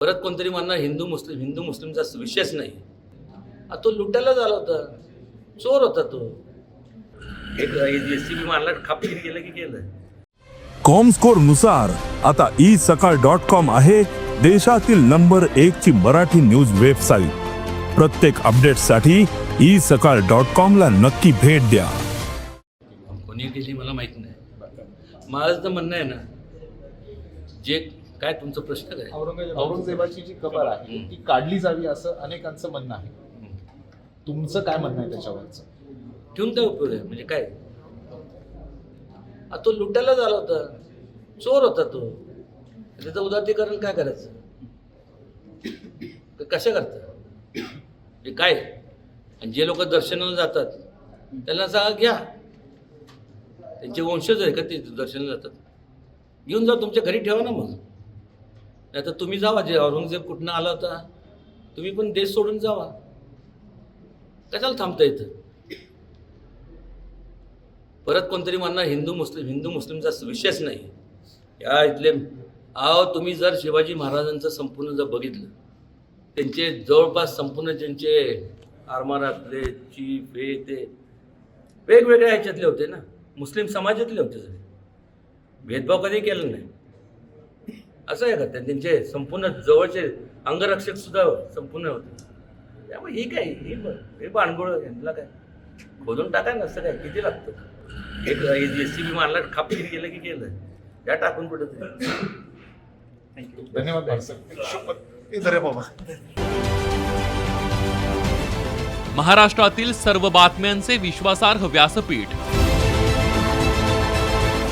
परत कोणतरी म्हणणार हिंदू मुस्लिम हिंदू मुस्लिमचा विषयच नाही. तो लुटायला झाला होता. चोर होता तो. एक एस सी बी मारला गेलं की गेलं कॉमस्कोरनुसार आता ई सकाळ डॉट कॉम आहे देशातील नंबर एक ची मराठी न्यूज वेबसाईट प्रत्येक अपडेटसाठी ई सकाळ डॉट कॉम ला नक्की भेट द्या. कोणी केली मला माहीत नाही. माझं तर म्हणणं आहे ना जे काय तुमचा प्रश्न काय? औरंगजेब औरंगजेबाची जी कबर आहे ती काढली जावी असं अनेकांचं म्हणणं आहे. तुमचं काय म्हणणं आहे त्याच्यावरचं? ठेवून काय उपयोग आहे म्हणजे काय? आ, तो लुटायला झाला होता. चोर होता तो. त्याचं उदात्तीकरण काय करायचं? ते कशा करतात? हे काय? आणि जे लोक दर्शनाला जातात त्यांना सांगा घ्या. त्यांचे वंशज आहे का ते दर्शनाला जातात? घेऊन जा तुमच्या घरी ठेवा ना मग. नाही तर तुम्ही जावा जे औरंगजेब कुठनं आला होता. तुम्ही पण देश सोडून जावा. कशाला थांबता इथं? परत कोणतरी म्हणणार हिंदू मुस्लिम हिंदू मुस्लिमचा विषयच नाही. या इथले आहो तुम्ही जर शिवाजी महाराजांचं संपूर्ण जर बघितलं त्यांचे जवळपास संपूर्ण ज्यांचे आरमारातले चीफ हे ते वेगवेगळ्या ह्याच्यातले होते ना. मुस्लिम समाजातले होते सगळे. भेदभाव कधी केला नाही. असं आहे का? त्या- त्यांचे संपूर्ण जवळचे अंगरक्षक सुद्धा संपूर्ण होते. त्यामुळे ही काय? ही ब- हे बाणगोळ यांना काय? खोदून टाका ना असं काय? किती लागतं? एक एस सी बी मारला खापकीर गेलं की गेलं त्या टाकून कुठं धन्यवाद भाई इधर आहे बाबा. महाराष्ट्रातील सर्व बातम्यांचे विश्वासार्ह व्यासपीठ